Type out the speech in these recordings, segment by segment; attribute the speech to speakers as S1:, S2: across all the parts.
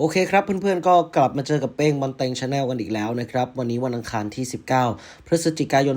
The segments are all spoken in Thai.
S1: โอเคครับเพื่อนๆก็กลับมาเจอกับเป้งบอลเต็งชาแนลกันอีกแล้วนะครับ วันนี้วันอังคารที่ 19 พฤศจิกายน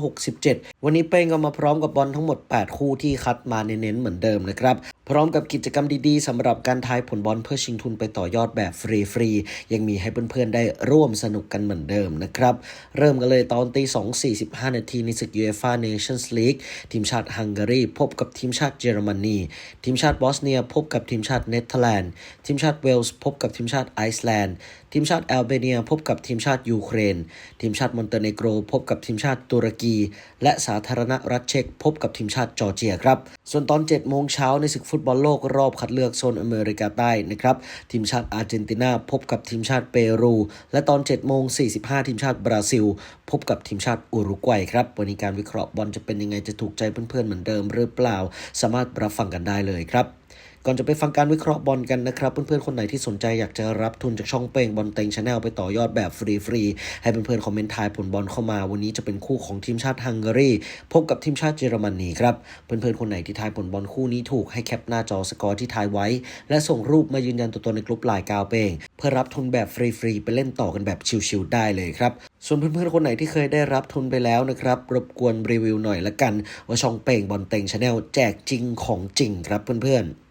S1: 2567 วันนี้เป้งก็มาพร้อมกับบอลทั้งหมด 8 คู่ที่คัดมาเน้นๆเหมือนเดิมนะครับ พร้อมกับกิจกรรมดีๆสำหรับการทายผลบอลเพื่อชิงทุนไปต่อยอดแบบฟรีๆยังมีให้เพื่อนๆได้ร่วมสนุกกันเหมือนเดิมนะครับ เริ่มกันเลยตอนตี 2 45 นาทีในศึก UEFA Nations League ทีมชาติฮังการีพบกับทีมชาติเยอรมนีทีมชาติบอสเนียพบกับทีมชาติเนเธอร์แลนด์ทีมชาติเวลส์พบกับทีมชาติไอซ์แลนด์ ทีมชาติแอลเบเนีย พบกับทีมชาติยูเครน ทีมชาติมอนเตเนโกร พบกับทีมชาติตุรกี และสาธารณรัฐเช็ก พบกับทีมชาติจอร์เจียครับ ส่วนตอน7โมงเช้าในศึกฟุตบอลโลกรอบคัดเลือกโซนอเมริกาใต้นะครับ ทีมชาติอาร์เจนตินา พบกับทีมชาติเปรู และตอน7โมง45 ทีมชาติบราซิล พบกับทีมชาติอุรุกวัยครับ วันนี้การวิเคราะห์บอลจะเป็นยังไงจะถูกใจเพื่อนๆเหมือนเดิมหรือเปล่า สามารถรับฟังกันได้เลยครับ ก่อนจะไปฟังการวิเคราะห์บอลกันนะครับ เพื่อนๆ คนไหนที่สนใจอยากจะรับทุนจากช่องเป้งบอลเต็งชาแนลไปต่อยอดแบบฟรีๆ ให้เพื่อนๆ คอมเมนต์ทายผลบอลเข้ามา วันนี้จะเป็นคู่ของทีมชาติฮังการี พบกับทีมชาติเยอรมนีครับ เพื่อนๆ คนไหนที่ทายผลบอลคู่นี้ถูกให้แคปหน้าจอสกอร์ที่ทายไว้ และส่งรูปมายืนยันตัวตนในกลุ่มไลน์กาวเป้งเพื่อรับทุนแบบฟรีๆไปเล่นต่อกันแบบชิลๆได้เลยครับส่วนเพื่อนๆ คนไหนที่เคยได้รับทุนไปแล้วนะครับ รบกวนรีวิวหน่อยละกัน ว่าช่องเป้งบอลเต็งชาแนลแจกจริงของจริงครับเพื่อนๆ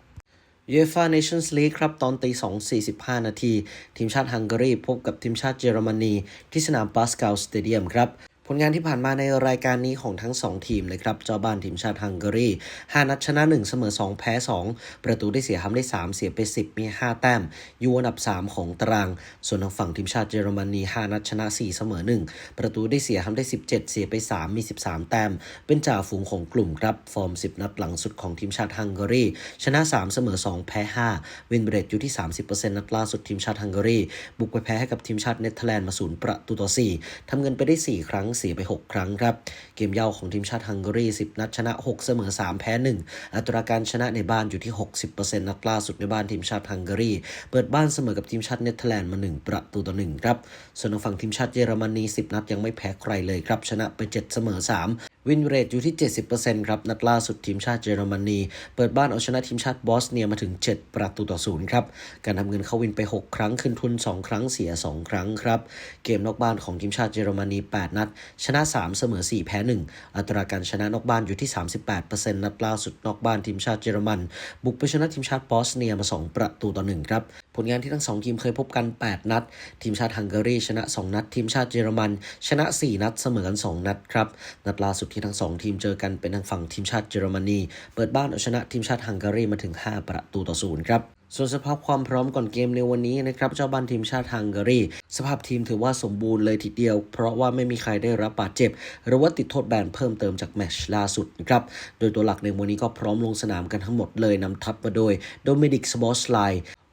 S1: UEFA Nations League ครับ ตอนตี2 45 นาที ทีมชาติฮังการีพบกับทีมชาติเยอรมนี ที่สนามปาสกาลสเตเดียมครับ ผลงานที่ผ่านมาในรายการนี้ของทั้ง 2 ทีมเลยครับ เจ้าบ้านทีมชาติฮังการี 5 นัดชนะ 1 เสมอ 2 แพ้ 2 ประตูได้เสียทำได้ 3 เสียไป 10 มี 5 แต้ม อยู่อันดับ 3 ของตาราง ส่วนทางฝั่งทีมชาติเยอรมนี 5 นัดชนะ 4 เสมอ 1 ประตูได้เสียทำได้ 17 เสียไป 3 มี 13 แต้ม เป็นจ่าฝูงของกลุ่มครับ ฟอร์ม 10 นัดหลังสุดของทีมชาติฮังการี ชนะ 3 เสมอ 2 แพ้ 5 วินเบรดอยู่ที่ 30%นัดล่าสุดทีมชาติฮังการี บุกไปแพ้ให้กับทีมชาติเนเธอร์แลนด์มาศูนย์ประตูต่อ 4ทำเงินไปได้ 4 ครั้งเสียไป 6 ครั้งครับ เกมเย่าของทีมชาติฮังการี 10 นัดชนะ 6 เสมอ 3 แพ้ 1 อัตราการชนะในบ้านอยู่ที่ 60%นัดล่าสุดในบ้านทีมชาติฮังการี เปิดบ้านเสมอกับทีมชาติเนเธอร์แลนด์มา 1 ประตูต่อ1ครับ ส่วนทางฝั่งทีมชาติเยอรมนี 10 นัดยังไม่แพ้ใครเลยครับ ชนะไป 7 เสมอ 3วินเรทอยู่ที่ 70%ครับ นัดล่าสุดทีมชาติเยอรมนี เปิดบ้านเอาชนะทีมชาติบอสเนียมาถึง 7 ประตูต่อศูนย์ครับ การทำเงินเข้าวินไป 6 ครั้ง ขึ้นทุน 2 ครั้งเสีย 2 ครั้งครับ เกมนอกบ้านของทีมชาติเยอรมนี 8 นัด ชนะ 3 เสมอ 4 แพ้ 1 อัตราการชนะนอกบ้านอยู่ที่ 38%นัดล่าสุดนอกบ้านทีมชาติเยอรมัน บุกไปชนะทีมชาติบอสเนียมา 2 ประตูต่อ1ครับ ผลงานที่ทั้ง 2 ทีมเคยพบกัน 8 นัด ทีมชาติฮังการีชนะ 2 นัด ทีมชาติเยอรมัน ชนะ 4 นัดเสมอกัน 2 นัดครับ นัดล่าสุดที่ทั้ง2ทีมเจอกันเป็นทางฝั่งทีมชาติเยอรมนี เปิดบ้านเอาชนะทีมชาติฮังการีมาถึง 5 ประตูต่อศูนย์ครับส่วนสภาพความพร้อมก่อนเกมในวันนี้นะครับเจ้าบ้านทีมชาติฮังการี สภาพทีมถือว่าสมบูรณ์เลยทีเดียว เพราะว่าไม่มีใครได้รับบาดเจ็บ หรือว่าติดโทษแบนเพิ่มเติมจากแมชล่าสุดครับโดยตัวหลักในวันนี้ก็พร้อมลงสนามกันทั้งหมดเลยนำทัพมาโดยโดมินิกสบอสไล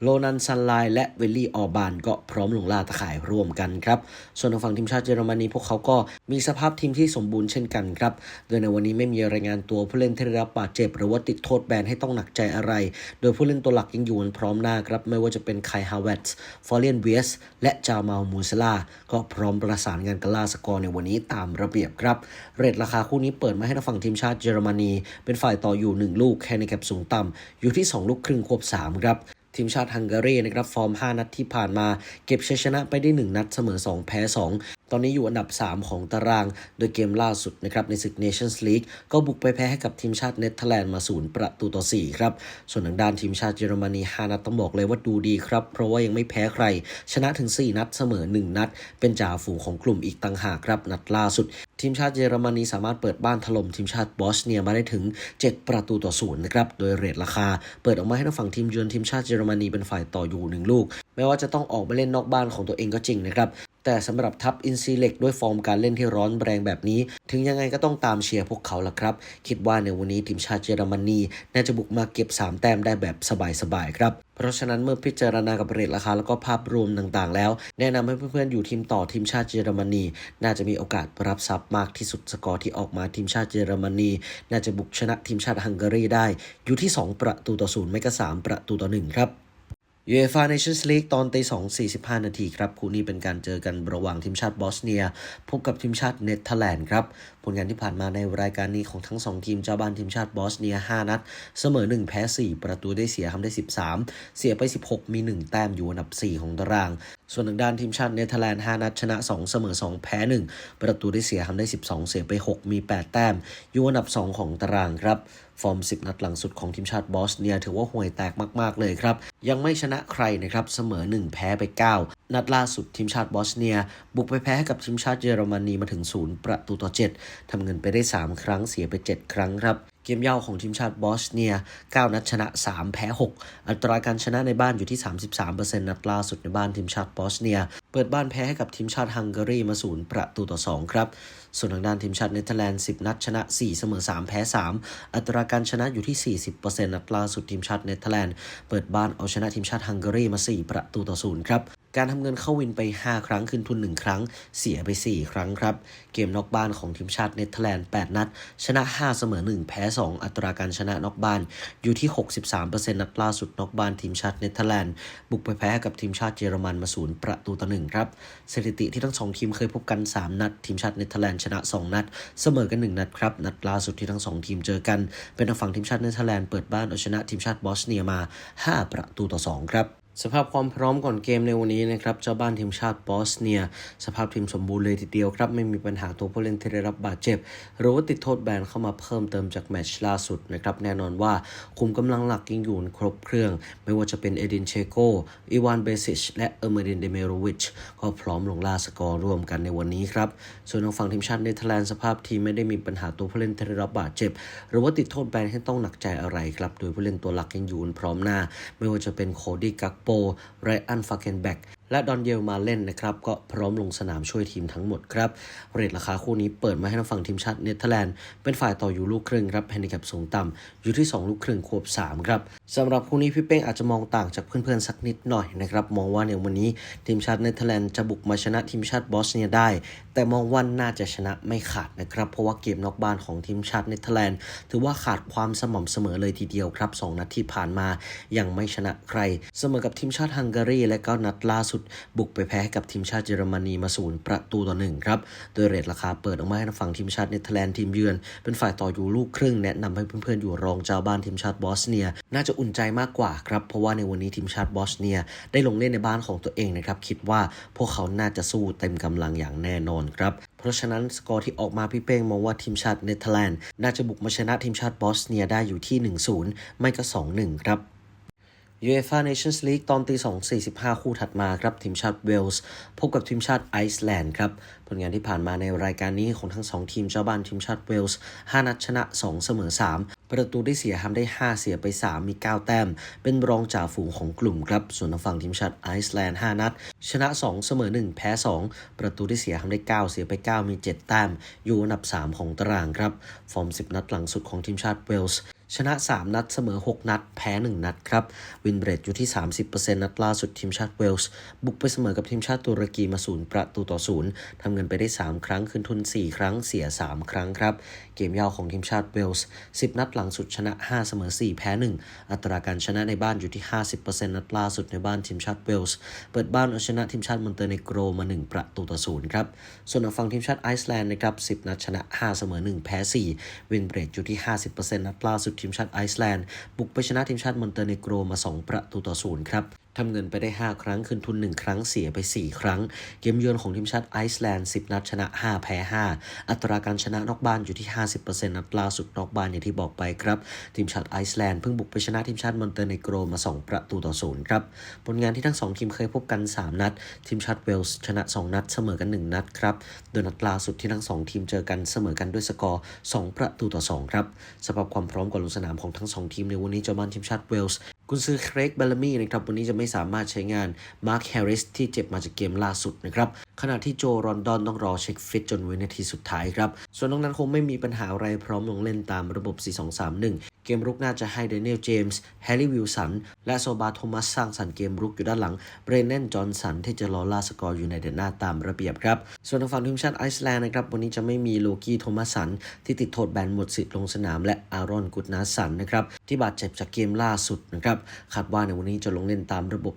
S1: โลนันซันไลและเวลลี่ออบานก็พร้อมลงล่าตะข่ายร่วมกันครับ ส่วนทางฝั่งทีมชาติเยอรมนีพวกเขาก็มีสภาพทีมที่สมบูรณ์เช่นกันครับ โดยในวันนี้ไม่มีรายงานตัวผู้เล่นที่ได้รับบาดเจ็บ หรือว่าติดโทษแบนให้ต้องหนักใจอะไร โดยผู้เล่นตัวหลักยังอยู่ันพร้อมหน้าครับ ไม่ว่าจะเป็นไคฮาวเวตส์ฟอร์เรียนเวียสและจามาลมูซลาก็พร้อมประสานงานกันล่าสกอร์ในวันนี้ตามระเบียบครับ เรทราคาคู่นี้เปิดมาให้ทางฝั่งทีมชาติเยอรมนี เป็นฝ่ายต่ออยู่ 1 ลูกแค่ในแคปสูงต่ำอยู่ที่ 2 ลูกครึ่งควบ3ครับ ทีมชาติฮังการีนะครับฟอร์ม 5 นัดที่ผ่านมาเก็บชัยชนะไปได้ 1 นัดเสมอ 2 แพ้ 2 ตอนนี้อยู่อันดับ 3 ของตาราง โดยเกมล่าสุดนะครับในศึก Nations League ก็บุกไปแพ้ให้กับทีมชาติเนเธอร์แลนด์มาศูนย์ประตูต่อ 4 ครับ ส่วนทางด้านทีมชาติเยอรมนี 5 นัดต้องบอกเลยว่าดูดีครับ เพราะว่ายังไม่แพ้ใคร ชนะถึง 4 นัดเสมอ 1 นัด เป็นจ่าฝูงของกลุ่มอีกต่างหากครับนัดล่าสุดทีมชาติเยอรมนีสามารถเปิดบ้านถล่มทีมชาติบอสเนียมาได้ถึง 7 ประตูต่อศูนย์นะครับ โดยเรทราคา เปิดออกมาให้ทางฝั่งทีมเยือนทีมชาติเยอรมนีเป็นฝ่ายต่ออยู่1ลูก แม้ว่าจะต้องออกไปเล่นนอกบ้านของตัวเองก็จริงนะครับ แต่สำหรับทัพอินซีเล็กด้วยฟอร์มการเล่นที่ร้อนแรงแบบนี้ ถึงยังไงก็ต้องตามเชียร์พวกเขาละครับ คิดว่าในวันนี้ทีมชาติเยอรมนีน่าจะบุกมาเก็บ 3 แต้มได้แบบสบายๆครับ เพราะฉะนั้นเมื่อพิจารณากับเรทราคาแล้วก็ภาพรวมต่างๆ แล้ว แนะนำให้เพื่อนๆอยู่ทีมต่อทีมชาติเยอรมนี น่าจะมีโอกาสรับทรัพย์มากที่สุดสกอร์ที่ออกมาทีมชาติเยอรมนี น่าจะบุกชนะทีมชาติฮังการีได้ อยู่ที่ 2 ประตูต่อศูนย์ไม่ก็3ประตูต่อหนึ่งครับ ยูเอฟ่าเนชั่นส์ลีกตอนตีสองสี่สิบห้านาทีครับ คู่นี้เป็นการเจอกันระหว่างทีมชาติบอสเนีย พบกับทีมชาติเนเธอร์แลนด์ครับ ผลงานที่ผ่านมาในรายการนี้ของทั้งสองทีมเจ้าบ้านทีมชาติบอสเนีย 5 นัด เสมอ 1 แพ้ 4 ประตูได้เสียทำได้ 13 เสียไป 16 มี 1 แต้มอยู่อันดับ 4 ของตาราง ส่วนทางด้านทีมชาติเนเธอร์แลนด์ 5 นัด ชนะ 2 เสมอ 2 แพ้ 1 ประตูได้เสียทำได้ 12 เสียไป 6 มี 8 แต้มอยู่อันดับ 2 ของตารางครับ ฟอร์ม 10 นัดหลังสุดของทีมชาติบอสเนียถือว่าห่วยแตกมาก ๆ เลยครับ ยังไม่ชนะใครนะครับ เสมอ 1 แพ้ไป 9 นัดล่าสุดทีมชาติบอสเนีย บุกไปแพ้กับทีมชาติเยอรมนีมาถึง 0 ประตูต่อ 7ทำเงินไปได้ 3 ครั้งเสียไป 7 ครั้งครับ เกมเย่าของทีมชาติบอสเนีย 9 นัดชนะ 3 แพ้ 6 อัตราการชนะในบ้านอยู่ที่ 33%นัดล่าสุดในบ้านทีมชาติบอสเนีย เปิดบ้านแพ้ให้กับทีมชาติฮังการีมา0ประตูต่อ 2 ครับ ส่วนทางด้านทีมชาติเนเธอร์แลนด์ 10 นัดชนะ 4 เสมอ 3 แพ้ 3 อัตราการชนะอยู่ที่ 40%นัดล่าสุดทีมชาติเนเธอร์แลนด์ เปิดบ้านเอาชนะทีมชาติฮังการีมา 4 ประตูต่อ 0 ครับ การทำเงินเข้าวินไป 5 ครั้งคืนทุน 1 ครั้ง เสียไป 4 ครั้งครับ เกมนอกบ้านของทีมชาติเนเธอร์แลนด์ 8 นัด ชนะ 5 เสมอ 1 แพ้ 2 อัตราการชนะนอกบ้านอยู่ที่ 63%นัดล่าสุดนอกบ้านทีมชาติเนเธอร์แลนด์ บุกไปแพ้กับทีมชาติเยอรมันมา0ประตูต่อ1ครับสถิติที่ทั้งสองทีมเคยพบกัน 3 นัด ทีมชาติเนเธอร์แลนด์ชนะ 2 นัด เสมอกัน 1 นัดครับนัดล่าสุดที่ทั้งสองทีมเจอกัน เป็นทางฝั่งทีมชาติเนเธอร์แลนด์เปิดบ้านเอาชนะทีมชาติบอสเนียมา 5 ประตูต่อ 2 ครับ สภาพความพร้อมก่อนเกมในวันนี้นะครับเจ้าบ้านทีมชาติบอสเนีย สภาพทีมสมบูรณ์เลยทีเดียวครับ ไม่มีปัญหาตัวผู้เล่นที่ได้รับบาดเจ็บ หรือว่าติดโทษแบนเข้ามาเพิ่มเติมจากแมตช์ล่าสุดนะครับแน่นอนว่าคุมกำลังหลักยังอยู่ครบเครื่อง ไม่ว่าจะเป็นเอดินเชโกอีวานเบซิชและเอเมรินเดเมโรวิชก็พร้อมลงล่าสกอร์ร่วมกันในวันนี้ครับส่วนทางฝั่งทีมชาติเนเธอร์แลนด์สภาพทีมไม่ได้มีปัญหาตัวผู้เล่นที่ได้รับบาดเจ็บ หรือว่าติดโทษแบนให้ต้องหนักใจอะไรครับโดยผู้เล่นตัวหลักยังอยู่พร้อมหน้า ไม่ว่าจะเป็นโคดี้กักโปไรอันฟาเกนแบ็ก และดอนเยลมาเล่นนะครับ ก็พร้อมลงสนามช่วยทีมทั้งหมดครับ เรทราคาคู่นี้เปิดมาให้ทางฝั่งทีมชาติเนเธอร์แลนด์ เป็นฝ่ายต่ออยู่ลูกครึ่งครับแฮนดิแคปสูงต่ำอยู่ที่ 2 ลูกครึ่งควบ 3 ครับสำหรับคู่นี้พี่เป้งอาจจะมองต่างจากเพื่อนๆสักนิดหน่อยนะครับ มองว่าในวันนี้ทีมชาติเนเธอร์แลนด์จะบุกมาชนะทีมชาติบอสเนียได้ แต่มองว่าน่าจะชนะไม่ขาดนะครับ เพราะว่าเกมนอกบ้านของทีมชาติเนเธอร์แลนด์ถือว่าขาดความสม่ำเสมอเลยทีเดียวครับสองนัดที่ผ่านมายังไม่ชนะใคร เสมอกับทีมชาติฮังการีและก็นัดล่าสุดบุกไปแพ้ให้กับทีมชาติเยอรมนีมาศูนย์ประตูต่อหนึ่งครับ โดยเรทราคาเปิดออกมาให้ทางฝั่งทีมชาติเนเธอร์แลนด์ทีมเยือน เป็นฝ่ายต่ออยู่ลูกครึ่งแนะนำให้เพื่อนๆอยู่รองเจ้าบ้านทีมชาติบอสเนีย น่าจะอุ่นใจมากกว่าครับ เพราะว่าในวันนี้ทีมชาติบอสเนียได้ลงเล่นในบ้านของตัวเองนะครับ คิดว่าพวกเขาน่าจะสู้เต็มกำลังอย่างแน่นอนครับเพราะฉะนั้นสกอร์ที่ออกมาพี่เป้งมองว่าทีมชาติเนเธอร์แลนด์น่าจะบุกมาชนะทีมชาติบอสเนียได้อยู่ที่ 1-0 ไม่ก็ 2-1 ครับ UEFA Nations League ตอนตี2 45 คู่ถัดมาครับ ทีมชาติเวลส์พบกับทีมชาติไอซ์แลนด์ครับ ผลงานที่ผ่านมาในรายการนี้ของทั้ง 2 ทีมเจ้าบ้านทีมชาติเวลส์5นัดชนะ 2 เสมอ 3 ประตูได้เสียทำได้ 5 เสียไป 3 มี 9 แต้ม เป็นรองจ่าฝูงของกลุ่มครับ ส่วนทางฝั่งทีมชาติไอซ์แลนด์ 5 นัด ชนะ 2 เสมอ 1 แพ้ 2 ประตูได้เสียทำได้ 9 เสียไป 9 มี 7 แต้ม อยู่อันดับ 3 ของตารางครับ ฟอร์ม 10 นัดหลังสุดของทีมชาติเวลส์ ชนะ 3 นัดเสมอ 6 นัด แพ้ 1 นัดครับ วินเรทอยู่ที่ 30%นัดล่าสุดทีมชาติเวลส์ บุกไปเสมอกับทีมชาติตุรกีมาศูนย์ประตูต่อศูนย์ทำเงินไปได้ 3 ครั้ง คืนทุน 4 ครั้ง เสีย 3 ครั้งครับ เกมยาวของทีมชาติเวลส์ 10 นัดหลังสุดชนะ 5 เสมอ 4 แพ้ 1 อัตราการชนะในบ้านอยู่ที่ 50%นัดล่าสุดในบ้านทีมชาติเวลส์ เปิดบ้านเอาชนะทีมชาติมอนเตเนโกรมา 1 ประตูต่อศูนย์ครับ ส่วนฝั่งทีมชาติไอซ์แลนด์นะครับ 10 นัดชนะ 5 เสมอ 1 แพ้ 4 วินเรทอยู่ที่ 50%นัดล่าสุดทีมชาติไอซ์แลนด์บุกไปชนะทีมชาติมอนเตเนโกรมา 2 ประตูต่อศูนย์ครับ ทำเงินไปได้ 5 ครั้ง คืนทุน 1 ครั้งเสียไป 4 ครั้ง เกมเยือนของทีมชาติไอซ์แลนด์ 10 นัดชนะ 5 แพ้ 5 อัตราการชนะนอกบ้านอยู่ที่ 50%นัดล่าสุดนอกบ้านอย่างที่บอกไปครับ ทีมชาติไอซ์แลนด์เพิ่งบุกไปชนะทีมชาติมอนเตเนโกรมา 2 ประตูต่อศูนย์ครับ ผลงานที่ทั้ง 2 ทีมเคยพบกัน 3 นัด ทีมชาติเวลส์ชนะ 2 นัดเสมอกัน 1 นัดครับ โดยนัดล่าสุดที่ทั้ง 2 ทีมเจอกันเสมอกันด้วยสกอร์ 2 ประตูต่อ 2 ครับสำหรับความพร้อมก่อนลงสนามของทั้ง 2 ทีมในวันนี้เจ้าบ้านทีมชาติเวลส์ กุนซือเครกเบลามี่นะครับวันนี้จะไม่สามารถใช้งานมาร์คแฮร์ริสที่เจ็บมาจากเกมล่าสุดนะครับขณะที่โจรอนดอนต้องรอเช็คฟิตจนวินาทีสุดท้ายครับ ส่วนน้องนั้นคงไม่มีปัญหาอะไรพร้อมลงเล่นตามระบบ 4-2-3-1 เกมรุกน่าจะให้เดนิเอลเจมส์แฮร์รี่วิลสัน และโซบาโทมัสสร้างสรรค์เกมรุกอยู่ด้านหลังเบรเนนจอห์นสันที่จะรอล่าสกอร์อยู่ในเดนหน้าตามระเบียบครับ ส่วนทางฝั่งทีมชาติไอซ์แลนด์นะครับวันนี้จะไม่มีโลกี้โทมัสสัน ที่ติดโทษแบนหมดสิทธิ์ลงสนามและอารอนกุดนาสันนะครับที่บาดเจ็บจากเกมล่าสุดนะครับคาดว่าในวันนี้จะลงเล่นตามระบบ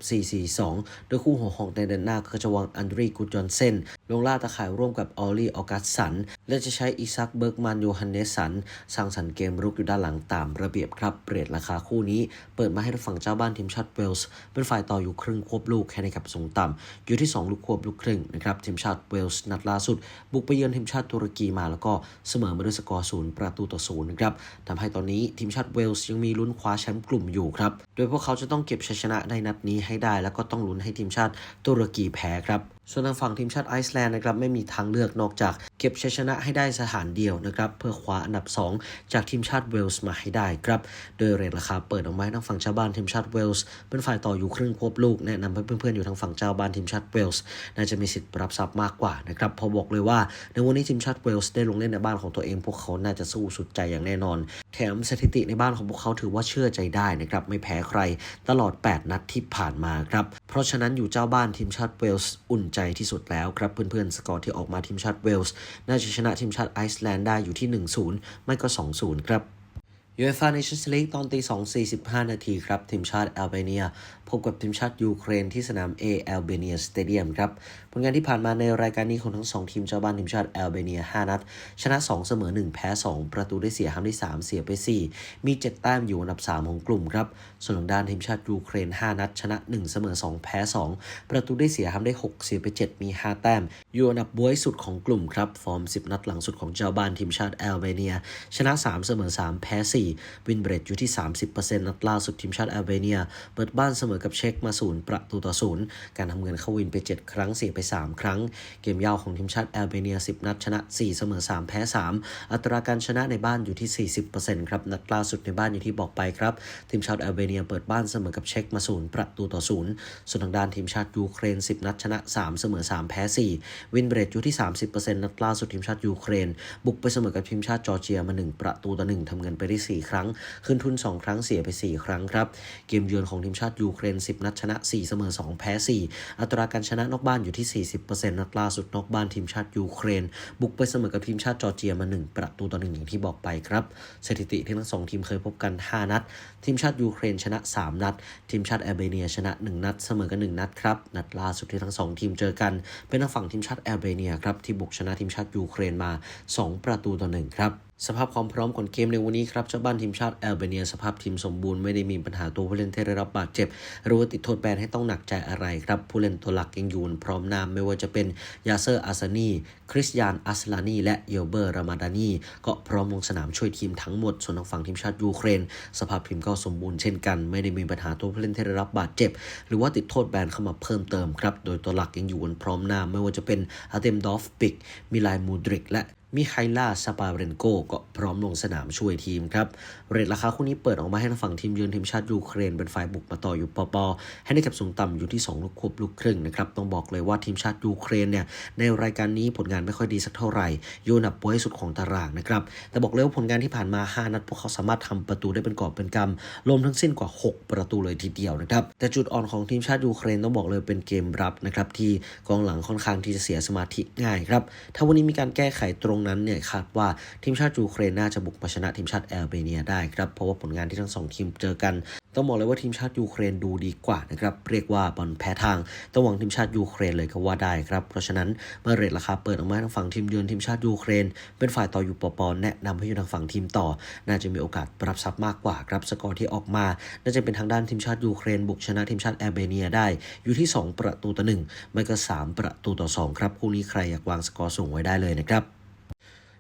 S1: 4-4-2 โดยคู่หัวหอกในเดนหน้าก็จะวางอันดรีกูดจอนเซนลงล่าตะข่ายร่วมกับออลลี่ออกัสสัน และจะใช้อิซักเบิร์กมันโยฮันเนสสันสร้างสรรค์เกมรุกอยู่ด้านหลังตามระเบียบครับเรทราคาคู่นี้ เปิดมาให้ทางฝั่งเจ้าบ้านทีมชาติเวลส์เป็นฝ่ายต่ออยู่ครึ่งควบลูกแค่ในกับสูงต่ำอยู่ที่ 2 ลูกควบลูกครึ่งนะครับทีมชาติเวลส์นัดล่าสุด บุกไปเยือนทีมชาติตุรกีมาแล้วก็เสมอมาด้วยสกอร์ศูนย์ประตูต่อศูนย์นะครับทำให้ตอนนี้ทีมชาติเวลส์ยังมีลุ้นคว้าแชมป์กลุ่มอยู่ครับโดยพวกเขาจะต้องเก็บชัยชนะในนัดนี้ให้ได้ แล้วก็ต้องลุ้นให้ทีมชาติตุรกีแพ้ครับ ส่วนทางฝั่งทีมชาติไอซ์แลนด์นะครับไม่มีทางเลือกนอกจากเก็บชัยชนะให้ได้สถานเดียวนะครับเพื่อคว้าอันดับ 2 จากทีมชาติเวลส์มาให้ได้ครับโดยเรทราคาเปิดออกมาทางฝั่งชาวบ้านทีมชาติเวลส์เป็นฝ่ายต่ออยู่ครึ่งควบลูกแนะนำให้เพื่อนๆอยู่ทางฝั่งเจ้าบ้านทีมชาติเวลส์น่าจะมีสิทธิ์รับทรัพย์มากกว่านะครับพอบอกเลยว่าในวันนี้ทีมชาติเวลส์ได้ลงเล่นในบ้านของตัวเอง พวกเขาน่าจะสู้สุดใจอย่างแน่นอน แถมสถิติในบ้านของพวกเขาถือว่าเชื่อใจได้นะครับไม่แพ้ใครตลอด 8 นัดที่ผ่านมาครับเพราะฉะนั้นอยู่เจ้าบ้านทีมชาติเวลส์อุ่นใจที่สุดแล้วครับเพื่อนๆ สกอร์ที่ออกมาทีมชาติเวลส์ น่าจะชนะทีมชาติไอซ์แลนด์ได้อยู่ที่ 1-0 ไม่ก็ 2-0 ครับยูเอฟ่าเนชั่นส์ลีกตอนตี2 45 นาทีครับ ทีมชาติแอลเบเนีย พบกับทีมชาติยูเครนที่สนาม A แอลเบเนียสเตเดียมครับ ผลงานที่ผ่านมาในรายการนี้ของทั้ง 2 ทีมเจ้าบ้านทีมชาติแอลเบเนีย 5 นัด ชนะ 2 เสมอ 1 แพ้ 2 ประตูได้เสียห้ามได้ 3 เสียไป 4 มี 7 แต้มอยู่อันดับ 3 ของกลุ่มครับ ส่วนทางด้านทีมชาติยูเครน 5 นัด ชนะ 1 เสมอ 2 แพ้ 2 ประตูได้เสียห้ามได้ 6 เสียไป 7 มี 5 แต้ม อยู่อันดับบวยสุดของกลุ่มครับฟอร์ม 10 นัดหลังสุดของเจ้าบ้านทีมชาติแอลเบเนีย ชนะ 3 เสมอ 3 แพ้ 4 วินเบรดอยู่ที่ 30%นัดล่าสุดทีมชาติแอลเบเนียเปิดบ้านเสมอกับเช็กมาศูนย์ประตูต่อศูนย์การทำเงินเข้าวินไป 7 ครั้งเสียไป 3 ครั้ง เกมยาวของทีมชาติแอลเบเนีย 10 นัดชนะ 4 เสมอ 3 แพ้ 3 อัตราการชนะในบ้านอยู่ที่ 40%ครับนัดล่าสุดในบ้านอย่างที่บอกไปครับทีมชาติแอลเบเนียเปิดบ้านเสมอกับเช็กมาศูนย์ประตูต่อศูนย์ส่วนทางด้านทีมชาติยูเครน 10 นัดชนะ 3 เสมอ 3 แพ้ 4 วินเบรดอยู่ที่ 30%นัดล่าสุดทีมชาติยูเครน บุกไปเสมอกับทีมชาติจอร์เจียมา 1 ประตูต่อ1ทำเงินไปได้ 4 ครั้ง ขึ้นทุน 2 ครั้งเสียไป 4 ครั้งครับเกมเยือนของทีมชาติยูเครน10 นัดชนะ 4 เสมอ 2 แพ้ 4 อัตราการชนะนอกบ้านอยู่ที่ 40%นัดล่าสุดนอกบ้านทีมชาติยูเครน บุกไปเสมอกับทีมชาติจอร์เจียมา 1 ประตูต่อ1อย่างที่บอกไปครับ สถิติที่ทั้งสองทีมเคยพบกัน 5 นัดทีมชาติยูเครนชนะ 3 นัด ทีมชาติแอลเบเนียชนะ 1 นัด เสมอกัน 1 นัดครับ นัดล่าสุดที่ทั้งสองทีมเจอกัน เป็นทางฝั่งทีมชาติแอลเบเนียครับที่บุกชนะทีมชาติยูเครนมา 2 ประตูต่อ 1 ครับสภาพความพร้อมของเกมในวันนี้ครับเจ้าบ้านทีมชาติแอลเบเนีย สภาพทีมสมบูรณ์ไม่ได้มีปัญหาตัวผู้เล่นที่ได้รับบาดเจ็บ หรือว่าติดโทษแบนให้ต้องหนักใจอะไรครับ ผู้เล่นตัวหลักยังอยู่พร้อมนามไม่ว่าจะเป็นยาเซอร์อาซานีคริสยานอัสลานีและเยลเบอร์รามาดานีก็พร้อมลงสนามช่วยทีมทั้งหมดส่วนทางฝั่งทีมชาติยูเครน สภาพทีมก็สมบูรณ์เช่นกัน ไม่ได้มีปัญหาตัวผู้เล่นที่ได้รับบาดเจ็บ หรือว่าติดโทษแบนเข้ามาเพิ่มเติมครับ โดยตัวหลักยังอยู่พร้อมหน้า ไม่ว่าจะเป็นอาเตมดอฟปิกมิลายมูดริก และ มิไคล่าซาปาเรนโกก็พร้อมลงสนามช่วยทีมครับ เรทราคาคู่นี้เปิดออกมาให้ทางฝั่งทีมเยือนทีมชาติยูเครนเป็นฝ่ายบุกมาต่ออยู่ปอปอให้ได้กับสูงต่ำอยู่ที่ 2 ลูกควบลูกครึ่งนะครับ ต้องบอกเลยว่าทีมชาติยูเครนเนี่ยในรายการนี้ผลงานไม่ค่อยดีสักเท่าไหร่โยนับป่วยสุดของตารางนะครับ แต่บอกเลยว่าผลงานที่ผ่านมา 5 นัดพวกเขาสามารถทำประตูได้เป็นกอบเป็นกำรวมทั้งสิ้นกว่า 6 ประตูเลยทีเดียวนะครับ แต่จุดอ่อนของทีมชาติยูเครนต้องบอกเลยเป็นเกมรับนะครับที่กองหลังค่อนข้างที่จะเสียสมาธิง่ายครับถ้าวันนี้มีการแก้ไขตรงนั้นเนี่ยคาดว่าทีมชาติยูเครนน่าจะบุกมาชนะทีมชาติแอลเบเนียได้ครับ เพราะว่าผลงานที่ทั้งสองทีมเจอกัน ต้องบอกเลยว่าทีมชาติยูเครนดูดีกว่านะครับ เรียกว่าบอลแพ้ทางต้องหวังทีมชาติยูเครนเลยก็ว่าได้ครับ เพราะฉะนั้นเมื่อเรทราคาเปิดออกมาทางฝั่งทีมเยือนทีมชาติยูเครน เป็นฝ่ายต่ออยู่ปปอแนะนำให้อยู่ทางฝั่งทีมต่อ น่าจะมีโอกาสรับทรัพย์มากกว่าครับสกอร์ที่ออกมา น่าจะเป็นทางด้านทีมชาติยูเครนบุกชนะทีมชาติแอลเบเนียได้ อยู่ที่ 2 ประตูต่อหนึ่งไม่ก็ 3 ประตูต่อ 2 ครับคู่นี้ใครอยากวางสกอร์สูงไว้ได้เลยนะครับ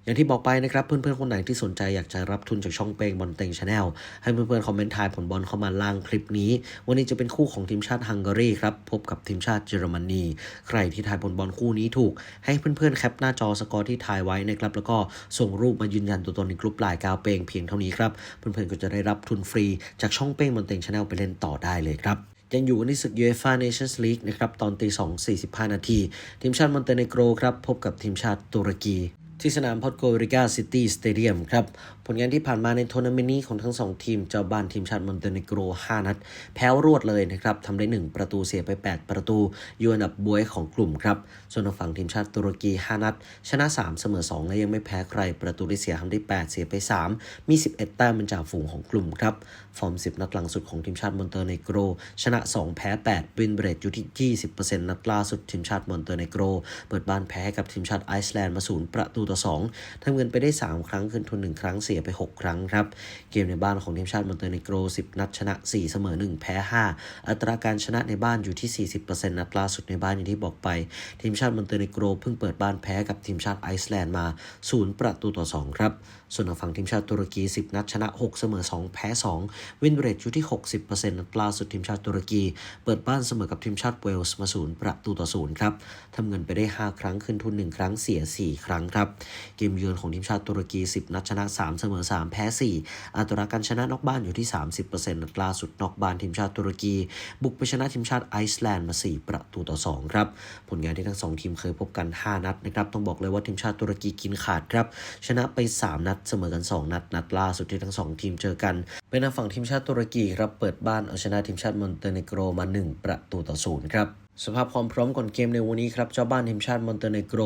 S1: อย่างที่บอกไปนะครับเพื่อนๆคนไหนที่สนใจอยากจะรับทุนจากช่องเปงบอลเต็งชาแนลให้เพื่อนๆคอมเมนต์ทายผลบอลเข้ามาล่างคลิปนี้ วันนี้จะเป็นคู่ของทีมชาติฮังการีครับพบกับทีมชาติเยอรมนีใครที่ทายผลบอลคู่นี้ถูก ให้เพื่อนๆแคปหน้าจอสกอร์ที่ทายไว้นะครับแล้วก็ส่งรูปมายืนยันตัวตนในกลุ่มไลน์กาวเปงเพียงเท่านี้ครับเพื่อนๆก็จะได้รับทุนฟรีจากช่องเป้งบอลเต็งชาแนลไปเล่นต่อได้เลยครับยังอยู่กันศึก UEFA Nations League นะครับ ตอนตี2 45 นาที ทีมชาติมอนเตเนโกรครับ พบกับทีมชาติตุรกี ที่สนามพอดโกริกาซิตี้สเตเดียมครับ ผลงานที่ผ่านมาในทัวร์นาเมนต์นี้ของทั้งสองทีม เจ้าบ้านทีมชาติมอนเตเนโกร 5 นัด แพ้รวดเลยนะครับทำได้ 1 ประตูเสียไป 8 ประตูอยู่อันดับบวยของกลุ่มครับ ส่วนทางฝั่งทีมชาติตุรกี 5 นัด ชนะ 3 เสมอ 2 และยังไม่แพ้ใคร ประตูได้เสียทำได้ 8 เสียไป 3 มี 11 แต้มเป็นจ่าฝูงของกลุ่มครับ ฟอร์ม 10 นัดหลังสุดของทีมชาติมอนเตเนโกร ชนะ 2 แพ้ 8 วินเบรดอยู่ที่ 20%นัดล่าสุดทีมชาติมอนเตเนโกร เปิดบ้านแพ้ให้กับทีมชาติไอซ์แลนด์มาศูนย์ประตูต่อ 2ทำเงินไปได้ 3 ครั้งขึ้นทุน 1 ครั้งเสียไป 6 ครั้งครับ เกมในบ้านของทีมชาติมอนเตเนโกร 10 นัดชนะ 4 เสมอ 1 แพ้ 5 อัตราการชนะในบ้านอยู่ที่ 40%นัดล่าสุดในบ้านอย่างที่บอกไป ทีมชาติมอนเตเนโกรเพิ่งเปิดบ้านแพ้กับทีมชาติไอซ์แลนด์มา 0 ประตูต่อ 2 ครับ ส่วนทางฝั่งทีมชาติตุรกี 10 นัดชนะ 6 เสมอ 2 แพ้ 2 วินเรทอยู่ที่ 60%นัดล่าสุดทีมชาติตุรกี เปิดบ้านเสมอกับทีมชาติเวลส์มา0ประตูต่อ0ครับทำเงินไปได้ 5 ครั้งขึ้นทุน 1 ครั้งเสีย 4 ครั้งครับ เกมเยือนของทีมชาติตุรกี 10 นัดชนะ 3 เสมอ 3 แพ้ 4 อัตราการชนะนอกบ้านอยู่ที่ 30%นัดล่าสุดนอกบ้านทีมชาติตุรกี บุกไปชนะทีมชาติไอซ์แลนด์มา 4 ประตูต่อ 2 ครับ ผลงานที่ทั้ง 2 ทีมเคยพบกัน 5 นัดนะครับ ต้องบอกเลยว่าทีมชาติตุรกีกินขาดครับ ชนะไป 3 นัดเสมอกัน 2 นัด นัดล่าสุดที่ทั้ง 2 ทีมเจอกัน เป็นทางฝั่งทีมชาติตุรกีครับเปิดบ้านเอาชนะทีมชาติมอนเตเนโกรมา 1 ประตูต่อ0ครับ สภาพความพร้อมก่อนเกมในวันนี้ครับเจ้าบ้านทีมชาติมอนเตเนโกร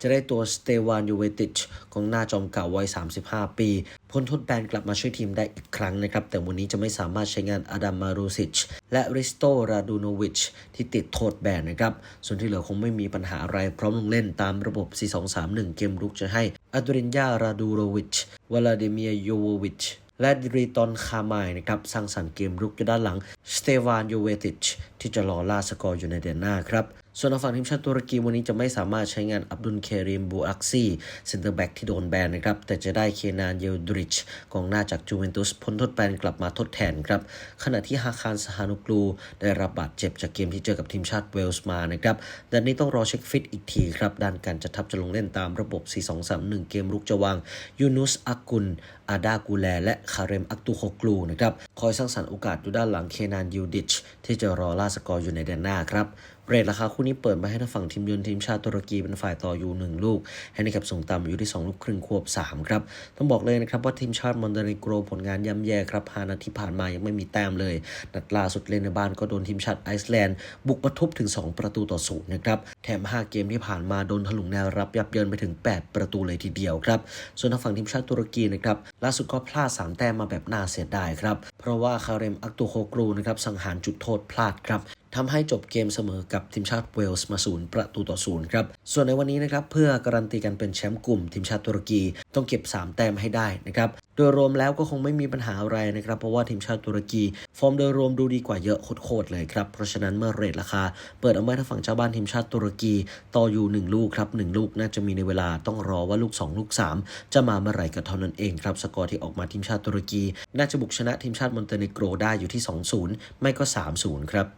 S1: จะได้ตัวสเตวานยูเวติชของหน้าจอมเก่าวัย 35 ปีพ้นโทษแบนกลับมาช่วยทีมได้อีกครั้งนะครับ แต่วันนี้จะไม่สามารถใช้งานอดัมมารูซิชและริสโตราดูโนวิชที่ติดโทษแบนนะครับ ส่วนที่เหลือคงไม่มีปัญหาอะไรพร้อมลงเล่นตามระบบ 4-2-3-1 เกมรุกจะให้อัดรินยาราดูโรวิชวลาดิเมียโยววิช และดิริตอนคาไมายนะครับสร้างสรรค์เกมรุกอยู่ด้านหลังสเตวานยูเวติชที่จะรอล่าสกอร์อยู่ในเดือนหน้าครับส่วนทางฝั่งทีมชาติตุรกีวันนี้จะไม่สามารถใช้งานอับดุลเคริมบูอักซีเซนเตอร์แบ็กที่โดนแบนนะครับ แต่จะได้เคนานเยลดริชกองหน้าจากจูเวนตุสพ้นโทษแบนกลับมาทดแทนครับ ขณะที่ฮาคารสฮานุกลูได้รับบาดเจ็บจากเกมที่เจอกับทีมชาติเวลส์มานะครับดังนี้ต้องรอเช็คฟิตอีกทีครับ ด้านการจัดทัพจะลงเล่นตามระบบ 4-2-3-1 เกมรุกจะวางยูนุสอากุลอาดากูแล และคาเรมอักตูโคกลูนะครับคอยสร้างสรรค์โอกาสอยู่ด้านหลังเคนานยูดิชที่จะรอล่าสกอร์อยู่ในแดนหน้าครับ เรทราคาคู่นี้เปิดมาให้ทางฝั่งทีมเยือนทีมชาติตุรกีเป็นฝ่ายต่ออยู่1ลูกให้ในกับส่งต่ำอยู่ที่ 2 ลูกครึ่งควบ 3 ครับ ต้องบอกเลยนะครับว่าทีมชาติมอนเตเนโกรผลงานย่ำแย่ครับพานาทีผ่านมายังไม่มีแต้มเลย นัดล่าสุดเล่นในบ้านก็โดนทีมชาติไอซ์แลนด์ บุกมาทุบถึง 2 ประตูต่อศูนย์นะครับ แถม 5 เกมที่ผ่านมาโดนถลุงแนวรับยับเยินไปถึง 8 ประตูเลยทีเดียวครับ ส่วนทางฝั่งทีมชาติตุรกีนะครับล่าสุดก็พลาด 3 แต้มมาแบบน่าเสียดายครับ เพราะว่าคาเรมอักตูโคกรูนะครับสังหารจุดโทษพลาดครับ ทำให้จบเกมเสมอกับทีมชาติเวลส์มาศูนย์ประตูต่อศูนย์ครับ ส่วนในวันนี้นะครับเพื่อการันตีกันเป็นแชมป์กลุ่มทีมชาติตุรกีต้องเก็บ 3 แต้มให้ได้นะครับโดยรวมแล้วก็คงไม่มีปัญหาอะไรนะครับ เพราะว่าทีมชาติตุรกี ฟอร์มโดยรวมดูดีกว่าเยอะโคตรเลยครับ เพราะฉะนั้นเมื่อเรทราคา เปิดเอาไว้ทางฝั่งเจ้าบ้านทีมชาติตุรกีต่ออยู่ 1 ลูกครับ1ลูกน่าจะมีในเวลาต้องรอว่าลูก 2 ลูก 3 จะมาเมื่อไหร่ก็เท่านั้นเองครับสกอร์ที่ออกมาทีมชาติตุรกี น่าจะบุกชนะทีมชาติมอนเตเนโกรได้อยู่ที่ 2-0 ไม่ก็ 3-0 ครับ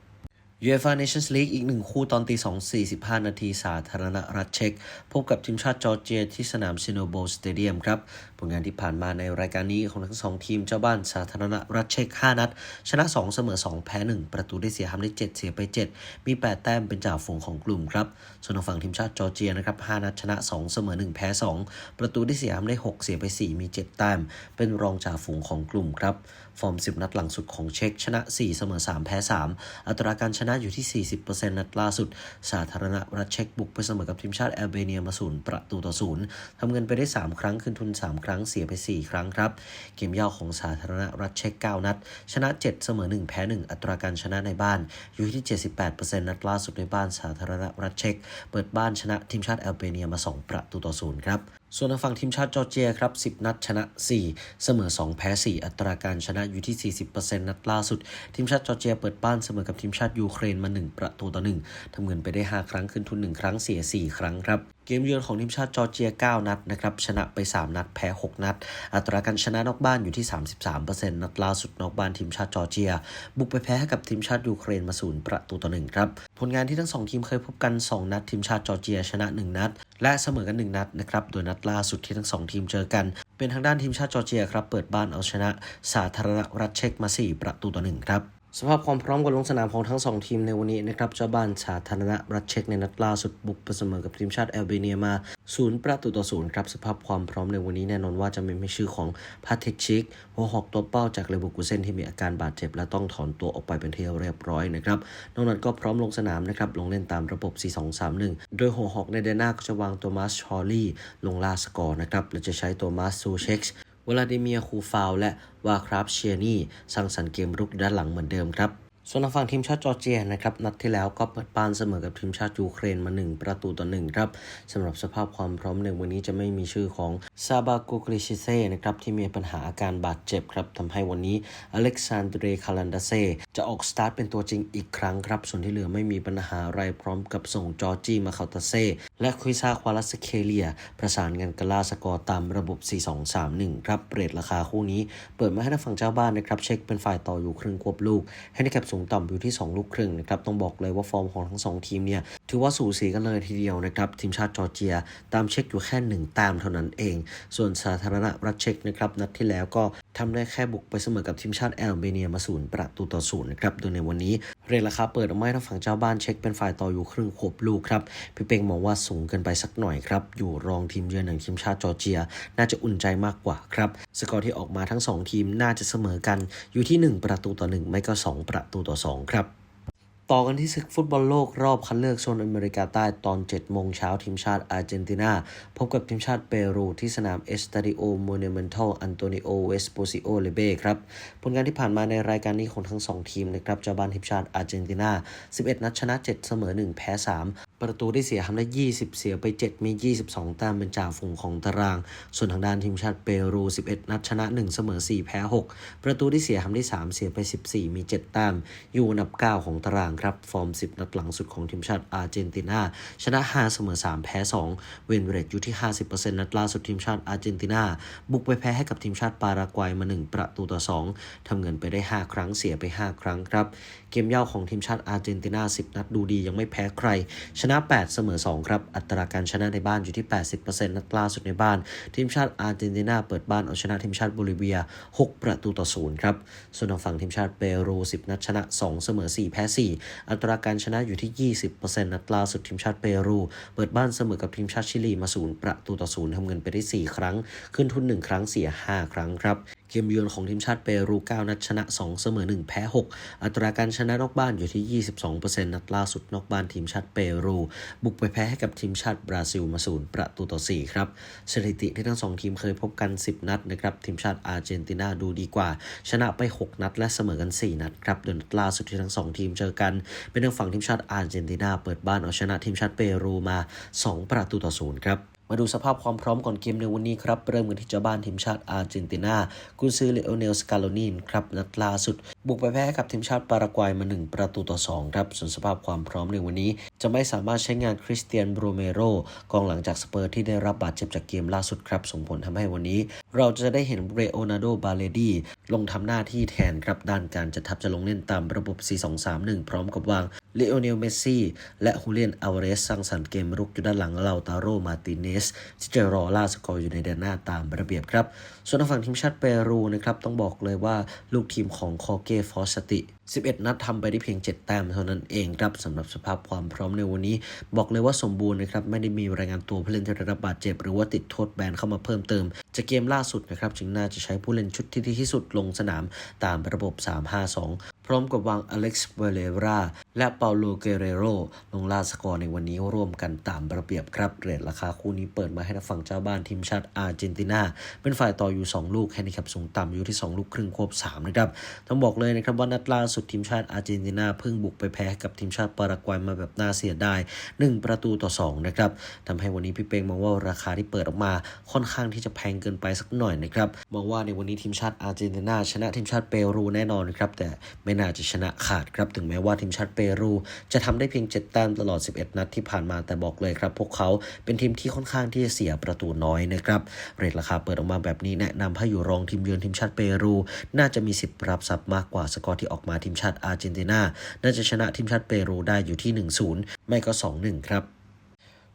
S1: UEFA Nations League อีกหนึ่งคู่ตอนตี2 45 นาทีสาธารณรัฐเช็กพบกับทีมชาติจอร์เจียที่สนามซิโนโบสเตเดียมครับ ผลงานที่ผ่านมาในรายการนี้ของทั้งสองทีมเจ้าบ้านสาธารณรัฐเช็ก 5 นัด ชนะ 2 เสมอ 2 แพ้ 1 ประตูได้เสียทำได้ 7 เสียไป 7 มี 8 แต้มเป็นจ่าฝูงของกลุ่มครับ ส่วนทางฝั่งทีมชาติจอร์เจียนะครับ 5 นัดชนะ 2 เสมอ 1 แพ้ 2 ประตูได้เสียทำได้ 6 เสียไป 4 มี 7 แต้ม เป็นรองจ่าฝูงของกลุ่มครับ ฟอร์ม 10 นัดหลังสุดของเช็กชนะ 4 เสมอ 3 แพ้ 3 อัตราการชนะอยู่ที่ 40%นัดล่าสุด สาธารณรัฐเช็กบุกไปเสมอกับทีมชาติแอลเบเนียมาศูนย์ประตูต่อศูนย์ทำเงินไปได้ 3 ครั้ง ขึ้นทุน 3 ครั้งเสียไป 4 ครั้งครับ เกมย่อของสาธารณรัฐเช็ก 9 นัด ชนะ 7 เสมอ 1 แพ้ 1 อัตราการชนะในบ้าน อยู่ที่ 78%นัดล่าสุดในบ้านสาธารณรัฐเช็ก เปิดบ้านชนะทีมชาติแอลเบเนียมา 2 ประตูต่อศูนย์ครับ ส่วนทางฝั่งทีมชาติจอร์เจียครับ 10 นัดชนะ 4 เสมอ 2 แพ้ 4 อัตราการชนะอยู่ที่ 40%นัดล่าสุด ทีมชาติจอร์เจียเปิดบ้านเสมอกับทีมชาติยูเครนมา 1 ประตูต่อ 1ทำเงินไปได้ 5 ครั้งขึ้นทุน 1 ครั้งเสีย 4 ครั้งครับ เกมเยือนของทีมชาติจอร์เจีย 9 นัดนะครับชนะไป 3 นัดแพ้ 6 นัด อัตราการชนะนอกบ้านอยู่ที่ 33%นัดล่าสุดนอกบ้านทีมชาติจอร์เจีย บุกไปแพ้ให้กับทีมชาติยูเครนมาศูนย์ประตูต่อ1ครับผลงานที่ทั้ง 2 ทีมเคยพบกัน 2 นัดทีมชาติจอร์เจียชนะ 1 นัด และเสมอกัน 1 นัดนะครับโดยนัดล่าสุดที่ทั้ง 2 ทีมเจอกัน เป็นทางด้านทีมชาติจอร์เจียครับเปิดบ้านเอาชนะ สาธารณรัฐเช็กมา 4 ประตูต่อ1ครับ สภาพความพร้อมการลงสนามของทั้งสองทีมในวันนี้นะครับเจ้าบ้านสาธารณรัฐเช็กในนัดล่าสุดบุกไปเสมอกับทีมชาติแอลเบเนียมาศูนย์ประตูต่อศูนย์ครับสภาพความพร้อมในวันนี้แน่นอนว่าจะไม่มีชื่อของพาเทคชิกหัวหอกตัวเป้าจากเลเวอร์กูเซนที่มีอาการบาดเจ็บ และต้องถอนตัวออกไปเป็นที่เรียบร้อยนะครับนอกนั้นก็พร้อมลงสนามนะครับลงเล่นตามระบบ 4-2-3-1 โดยหัวหอกในเดน่าก็จะวางตัวมาสชอลลี่ลงล่าสกอร์นะครับและจะใช้ตัวมาสซูเช็ก วลาดิเมียคูฟาว และวาคราฟเชียนี่สร้างสรรค์เกมรุกด้านหลังเหมือนเดิมครับ ส่วนทางฝั่งทีมชาติจอร์เจียนะครับนัดที่แล้วก็เปิดบ้านเสมอกับทีมชาติยูเครนมา 1 ประตูต่อ1ครับสำหรับสภาพความพร้อมในวันนี้จะไม่มีชื่อของซาบาโกกริชิเซ่นะครับที่มีปัญหาอาการบาดเจ็บครับทำให้วันนี้อเล็กซานเดรคาลันดาเซจะออกสตาร์ทเป็นตัวจริงอีกครั้งครับ ส่วนที่เหลือไม่มีปัญหาอะไรพร้อมกับส่งจอร์จีมาคาตาเซและคุยซาควาลัสเคเลีย ประสานงานกล่าสกอร์ตามระบบ 4-2-3-1 ครับเรทราคาคู่นี้ เปิดมาให้ทางฝั่งเจ้าบ้านนะครับเช็คเป็นฝ่ายต่ออยู่ครึ่งควบลูกให้ในแคปสูงต่ำอยู่ที่ 2 ลูกครึ่งนะครับต้องบอกเลยว่าฟอร์มของทั้ง 2 ทีมเนี่ยถือว่าสูสีกันเลยทีเดียวนะครับทีมชาติจอร์เจีย ตามเช็คอยู่แค่1แต้มเท่านั้นเอง ส่วนสาธารณรัฐเช็กนะครับนัดที่แล้วก็ทำได้แค่บุกไปเสมอกับทีมชาติแอลเบเนียมาศูนย์ประตูต่อศูนย์นะครับโดยในวันนี้เรทราคาเปิดออกมาทางฝั่งเจ้าบ้านเช็คเป็นฝ่ายต่ออยู่ครึ่งควบลูกครับพี่เป้งมองว่าสูงเกินไปสักหน่อยครับอยู่รองทีมเยือนอย่างทีมชาติจอร์เจีย น่าจะอุ่นใจมากกว่าครับสกอร์ที่ออกมาทั้ง 2 ทีมน่าจะเสมอกันอยู่ที่ 1 ประตูต่อ 1 ไม่ก็ 2 ประตูต่อ 2 ครับ ต่อกันที่ศึกฟุตบอลโลกรอบคัดเลือกโซนอเมริกาใต้ตอน 7 โมงเช้าทีมชาติอาร์เจนตินา พบกับทีมชาติเปรูที่สนามเอสตาดิโอโมเนเมนทัลอันโตนิโอเวสโปซิโอเลเบครับ ผลงานที่ผ่านมาในรายการนี้ของทั้ง 2 ทีมนะครับเจ้าบ้านทีมชาติอาร์เจนตินา 11 นัดชนะ 7 เสมอ 1 แพ้ 3ประตูที่เสียทำได้ 20 เสียไป 7 มี 22 แต้มเป็นจ่าฝูงของตาราง ส่วนทางด้านทีมชาติเปรู 11 นัดชนะ 1 เสมอ 4 แพ้ 6 ประตูที่เสียทำได้ 3 เสียไป 14 มี 7 แต้มอยู่อันดับ 9 ของตารางครับ ฟอร์ม 10 นัดหลังสุดของทีมชาติอาร์เจนตินา ชนะ 5 เสมอ 3 แพ้ 2 เวนเรตอยู่ที่ 50%นัดล่าสุดทีมชาติอาร์เจนตินา บุกไปแพ้ให้กับทีมชาติปารากวัยมา 1 ประตูต่อ 2 ทำเงินไปได้ 5 ครั้งเสียไป 5 ครั้งครับ เกมเย่าของทีมชาติอาร์เจนตินา 10 นัดดูดียังไม่แพ้ใคร ชนะ 8 เสมอ 2 ครับ อัตราการชนะในบ้านอยู่ที่ 80%นัดล่าสุดในบ้าน ทีมชาติอาร์เจนตินาเปิดบ้านเอาชนะทีมชาติโบลิเวีย 6 ประตูต่อ 0 ครับ ส่วนทางฝั่งทีมชาติเปรู 10 นัดชนะ 2 เสมอ 4 แพ้ 4อัตราการชนะอยู่ที่ 20%นัดล่าสุดทีมชาติเปรู เปิดบ้านเสมอกับทีมชาติชิลีมาศูนย์ประตูต่อศูนย์ทำเงินไปได้ 4 ครั้ง ขึ้นทุน 1 ครั้งเสีย 5 ครั้งครับ เกมเยือนของทีมชาติเปรู 9 นัดชนะ 2 เสมอ 1 แพ้ 6 อัตราการชนะนอกบ้านอยู่ที่ 22%นัดล่าสุดนอกบ้านทีมชาติเปรู บุกไปแพ้ให้กับทีมชาติบราซิลมา0ประตูต่อ 4 ครับ สถิติที่ทั้ง 2 ทีมเคยพบกัน 10 นัดนะครับทีมชาติอาร์เจนตินาดูดีกว่า ชนะไป 6 นัด และเสมอกัน 4 นัดครับโดยนัดล่าสุดที่ทั้ง 2 ทีมเจอกัน เป็นทางฝั่งทีมชาติอาร์เจนตินาเปิดบ้านเอาชนะทีมชาติเปรูมา 2 ประตูต่อ 0 ครับ มาดูสภาพความพร้อมก่อนเกมในวันนี้ครับ เริ่มกันที่เจ้าบ้านทีมชาติอาร์เจนตินากุนซือเลโอเนลสกาโลนีนครับนัดล่าสุดบุกไปแพ้กับทีมชาติปารากวัยมา 1 ประตูต่อ 2 ครับ ส่วนสภาพความพร้อมในวันนี้ จะไม่สามารถใช้งานคริสเตียนโบรเมโรกองหลังจากสเปอร์ที่ได้รับบาดเจ็บจากเกมล่าสุดครับ ส่งผลทำให้วันนี้ เราจะได้เห็นเรโอนาโดบาเลดีลงทำหน้าที่แทนครับด้านการจัดทัพจะลงเล่นตามระบบ 4-2-3-1 พร้อมกับวางเลโอเนลเมสซี่และฮูเลียนอาวเรสสร้างสรรค์เกมรุกอยู่ด้านหลังเลาตาโรมาติเนสที่จะรอล่าสกอร์อยู่ในแดนหน้าตามระเบียบครับ ส่วนทางฝั่งทีมชาติเปรูนะครับต้องบอกเลยว่าลูกทีมของคอเกกฟอสติ 11 นัดทำไปได้เพียง 7 แต้มเท่านั้นเองครับสำหรับสภาพความพร้อมในวันนี้ บอกเลยว่าสมบูรณ์นะครับไม่ได้มีรายงานตัวผู้เล่นที่ได้รับบาดเจ็บ หรือว่าติดโทษแบนเข้ามาเพิ่มเติมจากเกมล่าสุดนะครับจึงน่าจะใช้ผู้เล่นชุดที่ดีที่สุดลงสนามตามระบบ 3-5-2พร้อมกับวางอเล็กซ์เวเลราและเปาโลเกเรโรลงล่าสกอร์ในวันนี้ร่วมกันตามระเบียบครับเรทราคาคู่นี้เปิดมาให้ทางฝั่งเจ้าบ้านทีมชาติอาร์เจนตินา เป็นฝ่ายต่ออยู่ 2 ลูกแฮนดิแคปสูงต่ำอยู่ที่ 2 ลูกครึ่งควบ3นะครับ ต้องบอกเลยนะครับว่านัดล่าสุดทีมชาติอาร์เจนตินาเพิ่งบุกไปแพ้กับทีมชาติปารากวัยมาแบบน่าเสียดาย1ประตูต่อ2นะครับทำให้วันนี้พี่เป้งมองว่าราคาที่เปิดออกมาค่อนข้างที่จะแพงเกินไปสักหน่อยนะครับมองว่าในวันนี้ทีมชาติอาร์เจนตินาชนะทีมชาติเปรูแน่นอนครับแต่ไม่น่าจะชนะขาดครับถึงแม้ว่าทีมชาติเปรูจะทำได้เพียง 7 แต้มตลอด 11 นัดที่ผ่านมาแต่บอกเลยครับ พวกเขาเป็นทีมที่ค่อนข้างที่จะเสียประตูน้อยนะครับเรทราคาเปิดออกมาแบบนี้แนะนำให้อยู่รองทีมเยือนทีมชาติเปรู น่าจะมีสิทธิ์รับทรัพย์มากกว่าสกอร์ที่ออกมาทีมชาติอาร์เจนตินา น่าจะชนะทีมชาติเปรูได้อยู่ที่ 1-0 ไม่ก็ 2-1 ครับ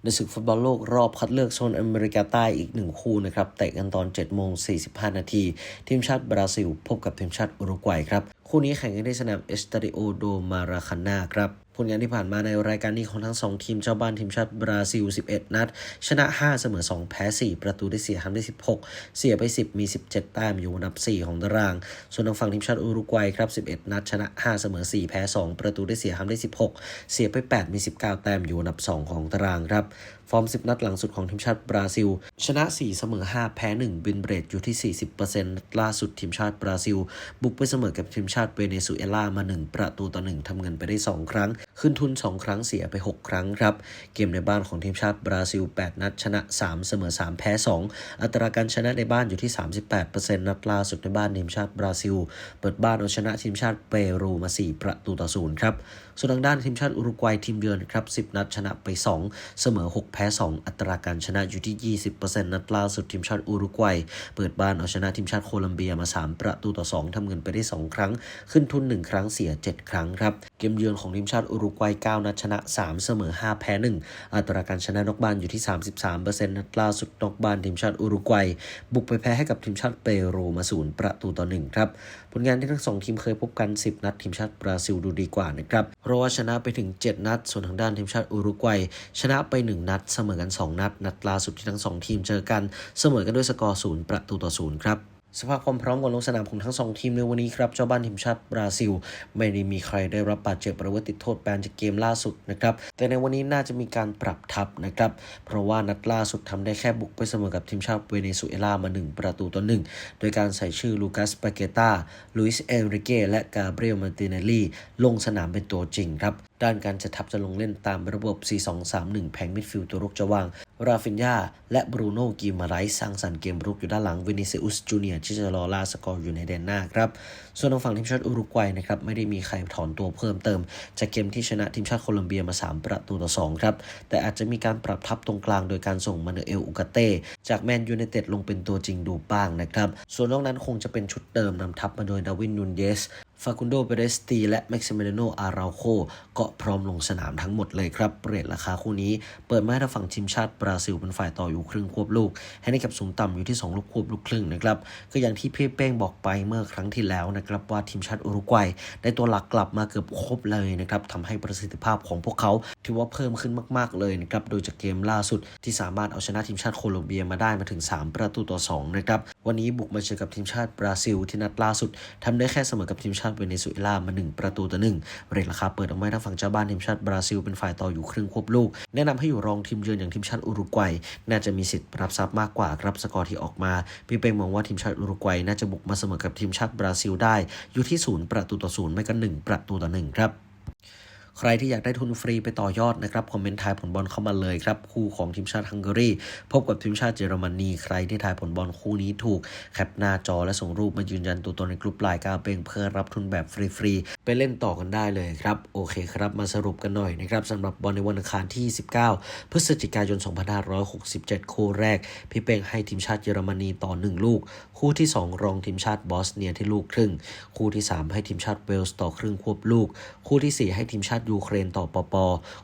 S1: ในศึกฟุตบอลโลกรอบคัดเลือกโซนอเมริกาใต้อีกหนึ่งคู่นะครับเตะกันตอน7โมง45 นาที ทีมชาติบราซิล พบกับทีมชาติอุรุกวัยครับ คู่นี้แข่งกันในสนามเอสตาดิโอโดมาราคานาครับ ผลงานที่ผ่านมาในรายการนี้ของทั้ง 2 ทีมเจ้าบ้านทีมชาติบราซิล 11 นัด ชนะ 5 เสมอ 2 แพ้ 4 ประตูได้เสียทำได้ 16 เสียไป 10 มี 17 แต้มอยู่อันดับ 4 ของตาราง ส่วนทางฝั่งทีมชาติอุรุกวัยครับ 11 นัด ชนะ 5 เสมอ 4 แพ้ 2 ประตูได้เสียทำได้ 16 เสียไป 8 มี 19 แต้มอยู่อันดับ 2 ของตารางครับฟอร์ม 10 นัดหลังสุดของทีมชาติบราซิล ชนะ 4 เสมอ 5 แพ้ 1 บินเบรดอยู่ที่ 40%ล่าสุดทีมชาติบราซิล บุกไปเสมอกับทีมชาติเวเนซุเอลามา 1 ประตูต่อ 1ทำเงินไปได้ 2 ครั้ง ขึ้นทุน 2 ครั้งเสียไป 6 ครั้งครับ เกมในบ้านของทีมชาติบราซิล 8 นัด ชนะ 3 เสมอ 3 แพ้ 2 อัตราการชนะในบ้านอยู่ที่ 38%นัดล่าสุดในบ้านทีมชาติบราซิล เปิดบ้านเอาชนะทีมชาติเปรูมา 4 ประตูต่อ 0 ครับส่วนทางด้านทีมชาติอุรุกวัยทีมเยือนครับ10 นัดชนะไป 2 เสมอ 6 แพ้ 2 อัตราการชนะอยู่ที่ 20%นัดล่าสุดทีมชาติอุรุกวัย เปิดบ้านเอาชนะทีมชาติโคลัมเบียมา 3 ประตูต่อ 2 ทำเงินไปได้ 2 ครั้ง ขึ้นทุน 1 ครั้งเสีย 7 ครั้งครับ เกมเยือนของทีมชาติอุรุกวัย 9 นัดชนะ 3 เสมอ 5 แพ้ 1 อัตราการชนะนอกบ้านอยู่ที่ 33%นัดล่าสุดนอกบ้านทีมชาติอุรุกวัย บุกไปแพ้ให้กับทีมชาติเปรูมา 0 ประตูต่อ 1 ครับ ผลงานที่ทั้งสองทีมเคยพบกัน 10 นัดทีมชาติบราซิลดูดีกว่านะครับเพราะว่าชนะไปถึง 7 นัด ส่วนทางด้านทีมชาติอุรุกวัย ชนะไป 1 นัด เสมอกัน 2 นัด นัดล่าสุดที่ทั้ง 2 ทีมเจอกัน เสมอกันด้วยสกอร์ 0 ประตูต่อ 0 ครับ สภาพความพร้อมก่อนลงสนามของทั้งสองทีมในวันนี้ครับ เจ้าบ้านทีมชาติบราซิล ไม่ได้มีใครได้รับบาดเจ็บหรือว่าติดโทษแบนจากเกมล่าสุดนะครับ แต่ในวันนี้น่าจะมีการปรับทัพนะครับ เพราะว่านัดล่าสุดทำได้แค่บุกไปเสมอกับทีมชาติเวเนซุเอลามา 1 ประตูต่อหนึ่งโดยการใส่ชื่อลูคัสปาเกตาลุยส์เอนริเกและกาเบรียลมาติเนลลีลงสนามเป็นตัวจริงครับด้านการจะทับจะลงเล่นตามระบบ 4-2-3-1 แผงมิดฟิลด์ตัวรุกจะวาง ราฟินยาและบรูโน่กิมาไรส์สร้างสรรค์เกมรุกอยู่ด้านหลังวินิซิอุสจูเนียที่จะรอล่าสกอร์อยู่ในแดนหน้าครับ ส่วนทางฝั่งทีมชาติอุรุกวัยนะครับไม่ได้มีใครถอนตัวเพิ่มเติม จากเกมที่ชนะทีมชาติโคลอมเบียมา 3 ประตูต่อ 2 ครับ แต่อาจจะมีการปรับทัพตรงกลางโดยการส่งมาเนเอลอุกาเต้จากแมนยูไนเต็ดลงเป็นตัวจริงดูบ้างนะครับ ส่วนนอกนั้นคงจะเป็นชุดเดิมนำทัพมาโดยดาวินนูนเยส ฟาคุนโดเปเรสตีและแม็กซิมิเลโนอาราโคก็พร้อมลงสนามทั้งหมดเลยครับ เรทราคาคู่นี้เปิดมาให้ทางฝั่งทีมชาติบราซิลเป็นฝ่ายต่ออยู่ครึ่งควบลูก ให้ในกับสูงต่ำอยู่ที่ 2 ลูกควบลูกครึ่งนะครับก็อย่างที่พี่เป้งบอกไปเมื่อครั้งที่แล้วนะครับว่าทีมชาติอุรุกวัยได้ตัวหลักกลับมาเกือบครบเลยนะครับทำให้ประสิทธิภาพของพวกเขา ถือว่าเพิ่มขึ้นมาก ๆเลยนะครับโดยจากเกมล่าสุดที่สามารถเอาชนะทีมชาติโคลอมเบียมาได้มาถึง 3 ประตูต่อ2นะครับวันนี้บุกมาเจอกับทีมชาติบราซิล ที่นัดล่าสุดทำได้แค่เสมอกับทีมชาติเวเนซุเอลามา 1 ประตูต่อหนึ่งเรทราคาเปิดออกมาทางฝั่งเจ้าบ้านทีมชาติบราซิลเป็นฝ่ายต่ออยู่ครึ่งควบลูก แนะนำให้อยู่รองทีมเยือนอย่างทีมชาติอุรุกวัยน่าจะมีสิทธิ์รับทรัพย์มากกว่ารับสกอร์ที่ออกมา พี่เป้งมองว่าทีมชาติอุรุกวัยน่าจะบุกมาเสมอกับทีมชาติบราซิลได้อยู่ที่ศูนย์ประตูต่อศูนย์ไม่ก็หนึ่งประตูต่อหนึ่งครับ ใครที่อยากได้ทุนฟรีไปต่อยอดนะครับคอมเมนต์ทายผลบอลเข้ามาเลยครับคู่ของทีมชาติฮังการีพบกับทีมชาติเยอรมนีใครที่ทายผลบอลคู่นี้ถูกแคปหน้าจอและส่งรูปมายืนยันตัวตนในกลุ่มไลน์กาเปงเพื่อรับทุนแบบฟรีๆไปเล่นต่อกันได้เลยครับโอเคครับมาสรุปกันหน่อยนะครับสำหรับบอลในวันอังคารที่ 19 พฤศจิกายน 2567 คู่แรก พี่เป้งให้ทีมชาติเยอรมนีต่อ 1 ลูก คู่ที่ 2 รองทีมชาติบอสเนียที่ลูกครึ่ง คู่ที่ 3 ให้ทีมชาติเวลส์ต่อครึ่งควบลูก คู่ทีสี่4 ให้ทีมชาติยูเครนต่อปป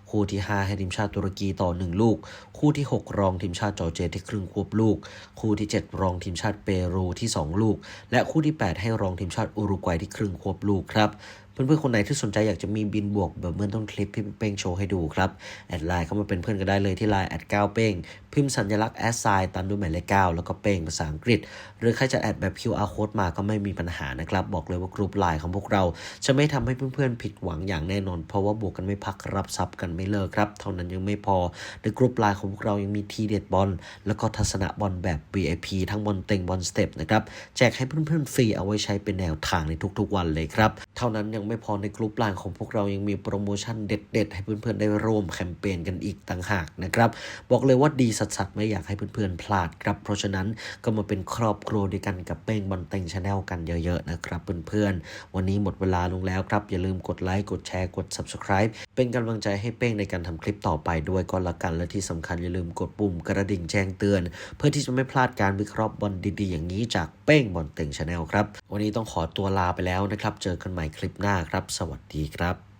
S1: คู่ที่ 5 ให้ทีมชาติตุรกีต่อ 1 ลูก คู่ที่ 6 รองทีมชาติจอร์เจียที่ครึ่งควบลูก คู่ที่ 7 รองทีมชาติเปรูที่ 2 ลูก และคู่ที่ 8 ให้รองทีมชาติอุรุกวัยที่ครึ่งควบลูกครับเพื่อนๆ คนไหนที่สนใจอยากจะมีบินบวกแบบเมื่อต้นคลิปพี่เป้งโชว์ให้ดูครับ แอดไลน์เข้ามาเป็นเพื่อนกันได้เลยที่ไลน์แอดเก้าเป้งพิมพ์สัญลักษณ์แอดไซน์ตามด้วยหมายเลขเก้าแล้วก็เป้งภาษาอังกฤษ หรือใครจะแอดแบบ QR code มาก็ไม่มีปัญหานะครับ บอกเลยว่ากรุ๊ปไลน์ของพวกเรา จะไม่ทำให้เพื่อนๆผิดหวังอย่างแน่นอน เพราะว่าบวกกันไม่พักรับทรัพย์กันไม่เลิกครับ เท่านั้นยังไม่พอในกรุ๊ปไลน์ของพวกเรายังมีทีเด็ดบอลแล้วก็ทัศนะบอลแบบ VIP ทั้งบอลเต็งบอลสเต็ปนะครับแจกให้เพื่อนๆฟรีเอาไว้ใช้เป็นแนวทางในทุกๆวันเลยครับเท่านั้นยังไม่พอในกรุ๊ปไลน์ของพวกเรายังมีโปรโมชั่นเด็ด ๆ ให้เพื่อนๆได้ร่วมแคมเปญกันอีกต่างหากนะครับบอกเลยว่าดีสัสๆไม่อยากให้เพื่อนๆพลาดครับ เพราะฉะนั้นก็มาเป็นครอบครัวด้วยกันกับเป้งบอลเต็งชาแนลกันเยอะๆนะครับเพื่อนๆ วันนี้หมดเวลาลงแล้วครับ อย่าลืมกดไลค์กดแชร์กด subscribe เป็นกำลังใจให้เป้งในการทำคลิปต่อไปด้วยก็แล้วกันและที่สำคัญอย่าลืมกดปุ่มกระดิ่งแจ้งเตือน เพื่อที่จะไม่พลาดการวิเคราะห์บอลดีๆ อย่างนี้จากเป้งบอลเต็งชาแนลครับ วันนี้ต้องขอตัวลาไปแล้วนะครับ เจอกันใหม่คลิปหน้าครับ สวัสดีครับ